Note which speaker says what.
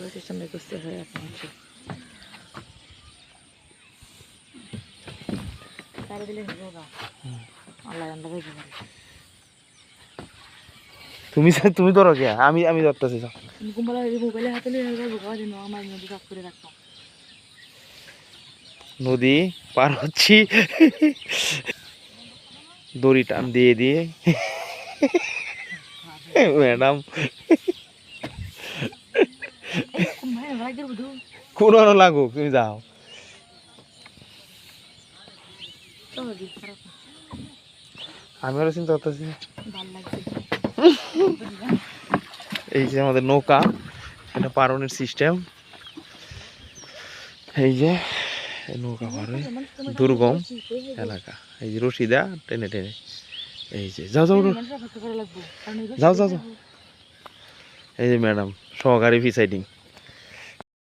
Speaker 1: ভালো সিস্টেম করতে হয় এখন। তারা দিলে আল্লাহ আল্লাহ ভেবে
Speaker 2: তুমি তুমি ধরো কে আমি আমি ধরতেছি
Speaker 1: মোবাইলে হাতে আমার নদী করে রাখতাম
Speaker 2: নদী পার হচ্ছি। দড়ি টান দিয়ে দিয়ে। ম্যাডাম। কোনো লাগুক তুমি যাও। আমি আরও চিন্তা করতেছি। এই যে আমাদের নৌকা এটা পারনের সিস্টেম এই যে নৌকা পার দুর্গম এলাকা। এই যে রশিদা টেনে টেনে। এই যে যাও যাও যাও, যাও, যাও। এই যে ম্যাডাম সহকারী ফিসাইডিং